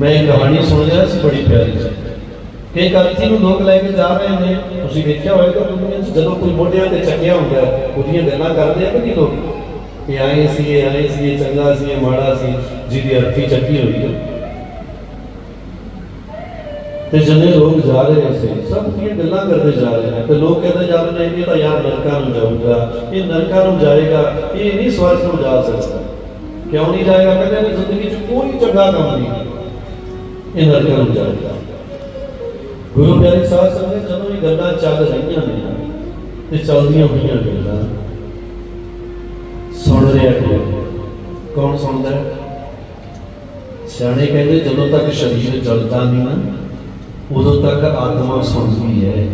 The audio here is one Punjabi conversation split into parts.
ਮੈਂ ਇੱਕ ਕਹਾਣੀ ਸੁਣ ਰਿਹਾ ਸੀ ਬੜੀ ਪਿਆਰੀ ਸੀ। ਕਿ ਇੱਕ ਅਰਥੀ ਨੂੰ ਲੋਕ ਲੈ ਕੇ ਜਾ ਰਹੇ ਨੇ, ਤੁਸੀਂ ਵੇਖਿਆ ਹੋਵੇਗਾ ਦੁਨੀਆ 'ਚ, ਜਦੋਂ ਕੋਈ ਮੋਢਿਆਂ ਤੇ ਚੱਕਿਆ ਹੁੰਦਾ, ਉਹਦੀਆਂ ਗੱਲਾਂ ਕਰਦੇ ਆ ਕਿ ਨਹੀਂ ਲੋਕ? ਕਿ ਆਏ ਸੀ, ਇਹ ਆਏ ਸੀ, ਇਹ ਚੰਗਾ ਸੀ, ਇਹ ਮਾੜਾ ਸੀ, ਜਿਹਦੀ ਅਰਥੀ ਚੱਕੀ ਹੋਈ ਹੈ। ਤੇ ਜਨੇ ਲੋਕ ਜਾ ਰਹੇ ਸੀ, ਸਭ ਦੀਆਂ ਗੱਲਾਂ ਕਰਦੇ ਜਾ ਰਹੇ ਨੇ। ਤੇ ਲੋਕ ਕਹਿੰਦੇ ਜਾ ਰਹੇ ਨੇ, ਇਹ ਤਾਂ ਯਾਰ ਨਰਕਾਂ ਨੂੰ ਜਾਊਗਾ, ਇਹ ਨਰਕਾਂ ਨੂੰ ਜਾਏਗਾ, ਇਹ ਨਹੀਂ ਸਵਰਗ ਨੂੰ ਜਾ ਸਕਦਾ। ਕਿਉਂ ਨਹੀਂ ਜਾਏਗਾ? ਕਹਿੰਦੇ ਜ਼ਿੰਦਗੀ 'ਚ ਕੋਈ ਚੰਗਾ ਕੰਮ ਨਹੀਂ। ਇਹ ਨਰਕਾਂ ਨੂੰ ਜਾਏਗਾ ਗੁਰੂ ਪਿਆਰੀ ਸਾਹਿਬ ਸੰਗਤ ਜਦੋਂ ਇਹ ਗੱਲਾਂ ਚੱਲ ਰਹੀਆਂ ਨੇ ਤੇ ਚੱਲਦੀਆਂ ਹੋਈਆਂ ਗੱਲਾਂ, ਸੁਣ ਰਿਹਾ ਕੋਈ? ਕੌਣ ਸੁਣਦਾ ਸਿਆਣੇ ਕਹਿੰਦੇ ਜਦੋਂ ਤੱਕ ਸਰੀਰ ਚੱਲਦਾ ਨਹੀਂ ਨਾ, ਉਦੋਂ ਤੱਕ ਆਤਮਾ ਸੁਣਦੀ ਹੈ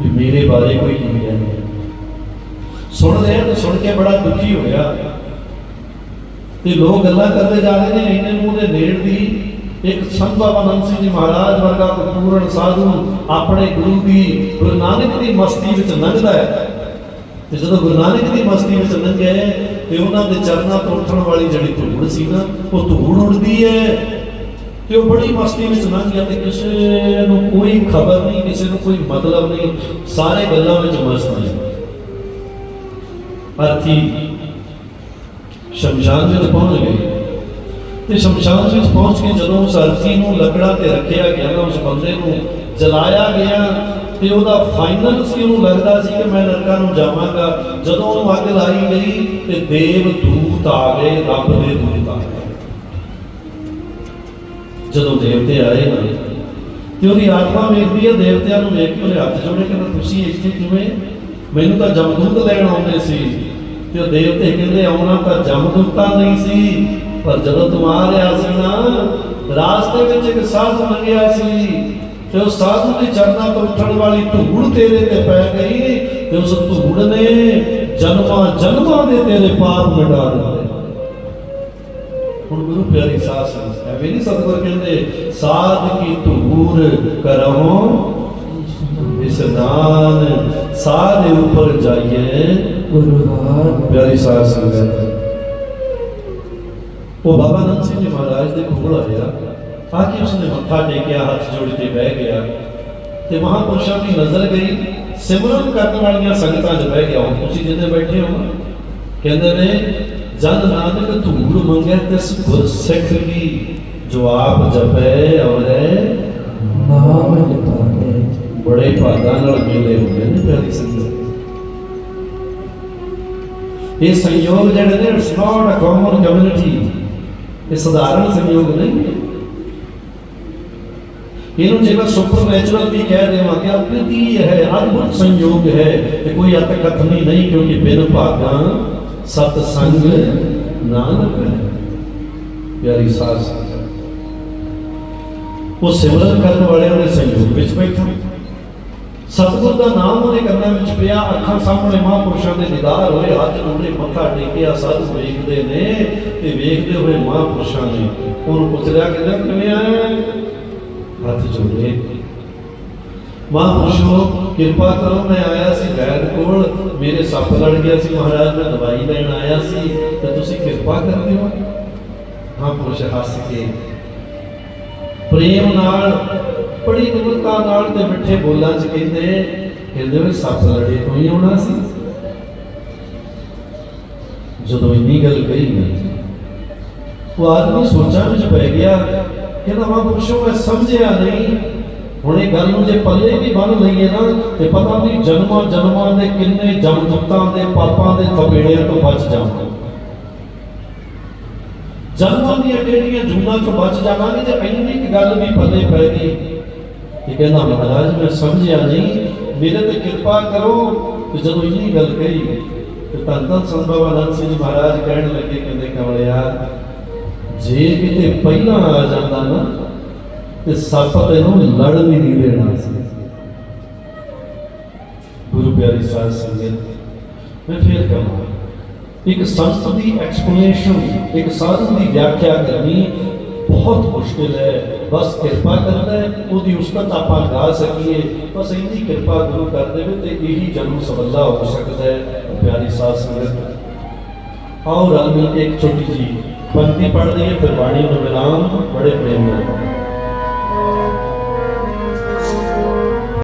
ਵੀ ਮੇਰੇ ਬਾਰੇ ਕੋਈ ਨਹੀਂ ਹੈ। ਸੁਣ ਰਿਹਾ ਤੇ ਸੁਣ ਕੇ ਬੜਾ ਦੁਖੀ ਹੋਇਆ। ਤੇ ਲੋਕ ਗੱਲਾਂ ਕਰਦੇ ਜਾ ਰਹੇ ਨੇ, ਇੰਨੇ ਨੂੰ ਉਹਦੇ ਨੇੜ ਦੀ ਇੱਕ ਸੰਤ ਬਾਬਾ ਨੰਦ ਸਿੰਘ ਜੀ ਮਹਾਰਾਜ ਵਰਗਾ ਕੋਈ ਪੂਰਨ ਸਾਧੂ ਆਪਣੇ ਗੁਰੂ ਦੀ, ਗੁਰੂ ਨਾਨਕ ਦੀ ਮਸਤੀ ਵਿੱਚ ਲੰਘਦਾ ਹੈ। ਤੇ ਜਦੋਂ ਗੁਰੂ ਨਾਨਕ ਦੀ ਮਸਤੀ ਵਿੱਚ ਲੰਘਿਆ ਤੇ ਉਹਨਾਂ ਦੇ ਚਰਨਾਂ ਤੋਂ ਉੱਠਣ ਵਾਲੀ ਜਿਹੜੀ ਧੂੜ ਸੀ ਨਾ, ਉਹ ਧੂੜ ਉੱਡਦੀ ਹੈ। ਤੇ ਉਹ ਬੜੀ ਮਸਤੀ ਵਿੱਚ ਲੰਘ ਗਿਆ ਤੇ ਕਿਸੇ ਨੂੰ ਕੋਈ ਖਬਰ ਨਹੀਂ, ਕਿਸੇ ਨੂੰ ਕੋਈ ਮਤਲਬ ਨਹੀਂ, ਸਾਰੇ ਗੱਲਾਂ ਵਿੱਚ ਮਸਤ ਨੇ। ਅਰਥੀ ਸ਼ਮਸ਼ਾਨ ਵਿੱਚ ਪਹੁੰਚ ਗਏ? ਤੇ ਸ਼ਮਸ਼ਾਨ ਵਿੱਚ ਪਹੁੰਚ ਕੇ ਜਦੋਂ ਉਸ ਅਰਥੀ ਨੂੰ ਲੱਕੜਾਂ ਤੇ ਰੱਖਿਆ ਗਿਆ ਨਾ ਉਸ ਬੰਦੇ ਨੂੰ ਜਲਾਇਆ ਗਿਆ ਤੇ ਉਹਦਾ ਫਾਈਨਲ ਸੀ, ਉਹਨੂੰ ਲੱਗਦਾ ਸੀ ਕਿ ਮੈਂ ਨਰਕਾਂ ਨੂੰ ਜਾਵਾਂਗਾ। ਜਦੋਂ ਉਹਨੂੰ ਅੱਗ ਲਾਈ ਗਈ ਤੇ ਦੇਵ ਦੂਤ ਆ ਗਏ, ਰੱਬ ਦੇ ਦੂਤ ਆ ਗਏ। ਜਦੋਂ ਦੇਵਤੇ ਆਏ ਨਾ, ਤੇ ਉਹਦੀ ਆਤਮਾ ਵੇਖਦੀ ਹੈ, ਦੇਵਤਿਆਂ ਨੂੰ ਵੇਖ ਕੇ ਉਹਦੇ ਹੱਥ ਜੋੜੇ ਕਿ ਤੁਸੀਂ ਇੱਥੇ ਕਿਵੇਂ? ਮੈਨੂੰ ਤਾਂ ਜਮਦੂਤ ਲੈਣ ਆਉਂਦੇ ਸੀ। ਤੇ ਉਹ ਦੇਵਤੇ ਕਹਿੰਦੇ, ਆਉਣਾ ਤਾਂ ਜਮਦੂਤਾਂ ਨਹੀਂ ਸੀ ਪਰ ਜਦੋਂ ਤੂੰ ਆ ਰਿਹਾ ਸੀ ਨਾ, ਰਾਸਤੇ ਵਿੱਚ ਇੱਕ ਸਾਧੂ ਲੰਘਿਆ ਸੀ ਤੇ ਉਸ ਸਾਧੂ ਦੇ ਚਰਨਾਂ ਤੋਂ ਉੱਠਣ ਵਾਲੀ ਧੂੜ ਤੇਰੇ ਤੇ ਪੈ ਗਈ ਤੇ ਉਸ ਧੂੜ ਨੇ ਜਨਮਾਂ ਜਨਮਾਂ ਦੇ ਤੇਰੇ ਪਾਪ ਮਿਟਾ ਦਿੱਤੇ। ਹੁਣ ਗੁਰੂ ਪਿਆਰੀ ਸਾਧ ਸੰਗਤ, ਐਵੇਂ ਨਹੀਂ ਸਤਿਗੁਰ ਕਹਿੰਦੇ, ਸਾਧ ਕੀ ਧੂਰ ਕਰਹੁ ਵਿਸਦਾਨ ਸਾਧ ਦੇ ਉੱਪਰ ਜਾਈਏ। ਗੁਰੂਵਾਰ ਪਿਆਰੀ ਸਾਧ ਸੰਗਤ ਉਹ ਬਾਬਾ ਨੰਦ ਸਿੰਘ ਜੀ ਮਹਾਰਾਜ ਦੇ ਕੋਲ ਆਇਆ। ਆ ਕੇ ਉਸਨੇ ਮੱਥਾ ਟੇਕਿਆ, ਹੱਥ ਜੋੜ ਕੇ ਬਹਿ ਗਿਆ ਤੇ ਮਹਾਪੁਰਸ਼ਾਂ ਦੀ ਨਜ਼ਰ ਗਈ। ਸਿਮਰਨ ਕਰਨ ਵਾਲੀਆਂ ਸੰਗਤਾਂ 'ਚ ਬਹਿ ਗਿਆ। ਤੁਸੀਂ ਜਿੱਥੇ ਬੈਠੇ ਹੋ? ਕਹਿੰਦੇ ਨੇ ਜਨ ਨਾਨਕ ਧੂੜ ਮੰਗੇ ਤਿਸ ਗੁਰ ਸਿੱਖ ਕੀ ਜਵਾਬ ਜਪੈ ਔਰ ਨਾਮ ਜਪਾਵੇ। ਬੜੇ ਭਾਗਾਂ ਨਾਲ ਮਿਲੇ ਹੁੰਦੇ ਨੇ ਪਿਆਰੀ ਸੰਗਤ। ਇਹ ਸੰਯੋਗ ਜਿਹੜੇ ਨੇ it's not a common community ਇਹ ਸਧਾਰਨ ਸੰਯੋਗ ਨਹੀਂ ਹੈ। ਇਹਨੂੰ ਜੇ ਮੈਂ ਸੁਪਰਨੈਚੁਰਲ ਵੀ ਕਹਿ ਦੇਵਾਂ ਕਿ ਅਪ੍ਰਿਤੀ ਹੈ, ਅਦਭੁਤ ਸੰਯੋਗ ਹੈ ਤੇ ਕੋਈ ਅਤ ਕਥਨੀ ਨਹੀਂ, ਕਿਉਂਕਿ ਬਿਨ ਭਾਗਾਂ ਸਤ ਸੰਗ ਨਾਨਕ ਹੈ। ਪਿਆਰੀ ਸਾਧ ਉਹ ਸਿਮਰਨ ਕਰਨ ਵਾਲਿਆਂ ਦੇ ਸੰਯੋਗ ਵਿੱਚ ਬੈਠਾ। ਸਤਿਗੁਰ ਦਾ ਨਾਮ ਉਹਦੇ ਕੰਨਾਂ ਵਿੱਚ ਪਿਆ, ਅੱਖਾਂ ਸਾਹਮਣੇ ਮਹਾਂਪੁਰਸ਼ਾਂ ਦੇ ਦੀਦਾਰ ਹੋਏ, ਹੱਥ ਜੋੜੇ ਮੱਥਾ ਟੇਕਿਆ, ਸਾਧੂ ਵੇਖਦੇ ਨੇ ਤੇ ਵੇਖਦੇ ਹੋਏ ਮਹਾਂਪੁਰਸ਼ਾਂ ਨੇ ਉਹਨੂੰ ਪੁੱਛ ਲਿਆ ਕਿਵੇਂ ਆਇਆ? ਹੱਥ ਜੋੜੇ ਮਹਾਂਪੁਰਸ਼ੋ ਕਿਰਪਾ ਕਰੋ, ਮੈਂ ਆਇਆ ਸੀ ਵੈਦ ਕੋਲ, ਮੇਰੇ ਸੱਪ ਲੜ ਗਿਆ ਸੀ, ਮਹਾਰਾਜ ਮੈਂ ਦਵਾਈ ਲੈਣ ਆਇਆ ਸੀ, ਤੇ ਤੁਸੀਂ ਕਿਰਪਾ ਕਰਦੇ ਹੋ? ਮਹਾਂਪੁਰਸ਼ ਹੱਸ ਕੇ, ਪ੍ਰੇਮ ਨਾਲ ਬੜੀ ਨਿਮਰਤਾ ਨਾਲ ਤੇ ਮਿੱਠੇ ਬੋਲਾਂ 'ਚ ਕਹਿੰਦੇ ਕਹਿੰਦੇ ਵੀ ਸੱਪ ਲੜੇ ਤੋਂ ਹੀ ਆਉਣਾ ਸੀ। ਜਦੋਂ ਇੰਨੀ ਗੱਲ ਕਹੀ ਨਾ, ਉਹ ਆਦਮੀ ਸੋਚਾਂ ਵਿੱਚ ਪੈ ਗਿਆ ਕਹਿੰਦਾ ਮਾ ਪੁੱਛੋ ਮੈਂ ਸਮਝਿਆ ਨਹੀਂ। ਹੁਣ ਇਹ ਗੱਲ ਨੂੰ ਜੇ ਪੱਲੇ ਵੀ ਬੰਨ ਲਈਏ ਨਾ, ਤੇ ਪਤਾ ਨਹੀਂ ਜਨਮਾਂ ਜਨਮਾਂ ਦੇ ਕਿੰਨੇ ਜਮਦੂਤਾਂ ਦੇ ਪਾਪਾਂ ਦੇ ਥਪੇੜਿਆਂ ਤੋਂ ਬਚ ਜਾਵਾਂਗੇ ਜਨਮਾਂ ਦੀਆਂ ਕਿਹੜੀਆਂ ਜੂਨਾਂ ਤੋਂ ਬਚ ਜਾਵਾਂਗੇ ਜੇ ਇੰਨੀ ਕੁ ਗੱਲ ਵੀ ਪੱਲੇ ਪੈ ਗਈ। ਇਹ ਕਹਿੰਦਾ, ਮਹਾਰਾਜ, ਮੈਂ ਸਮਝਿਆ ਨਹੀਂ। ਮੇਰੇ ਤੇ ਕਿਰਪਾ ਕਰੋ ਤੇ ਜਦੋਂ ਇੰਨੀ ਗੱਲ ਕਹੀ, ਤੇ ਤਾਂ ਤਾਂ ਸੰਤ ਬਾਬਾ ਸਿੰਘ ਮਹਾਰਾਜ ਕਹਿਣ ਲੱਗੇ ਕਹਿੰਦੇ, ਕਮਲਿਆ, ਜੇ ਕਿਤੇ ਪਹਿਲਾਂ ਆ ਜਾਂਦਾ ਨਾ, ਤੇ ਸੱਪ ਤੈਨੂੰ ਲੜਨ ਹੀ ਨਹੀਂ ਦੇਣਾ ਸੀ। ਗੁਰੂ ਪਿਆਰੀ ਸਾਧ ਸੰਗਤ, ਮੈਂ ਫੇਰ ਕਹਾਂ, ਇੱਕ ਸੰਤ ਦੀ ਐਕਸਪਲੇਨੇਸ਼ਨ ਇੱਕ ਸਾਧੂ ਦੀ ਵਿਆਖਿਆ ਕਰਨੀ ਬਹੁਤ ਮੁਸ਼ਕਿਲ ਹੈ। ਬਸ ਕਿਰਪਾ ਕਰਦਾ ਹੈ, ਉਹਦੀ ਉਸਤਤ ਆਪਾਂ ਗਾ ਸਕੀਏ। ਬਸ ਇੰਨੀ ਕਿਰਪਾ ਗੁਰੂ ਕਰ ਦੇਵੇ ਤੇ ਇਹੀ ਜਨਮ ਸਬੱਲਾ ਹੋ ਸਕਦਾ ਹੈ। ਪਿਆਰੀ ਸਾਧ ਸੰਗਤ, ਆਓ ਰਲ ਮਿਲ ਕੇ ਇੱਕ ਛੋਟੀ ਜੀ ਪੰਕਤੀ ਪੜ੍ਹ ਲਈਏ, ਫਿਰ ਬਾਣੀ ਨੂੰ ਵਿਰਾਮ ਬੜੇ ਬੜੇ ਪ੍ਰੇਮ ਨਾਲ।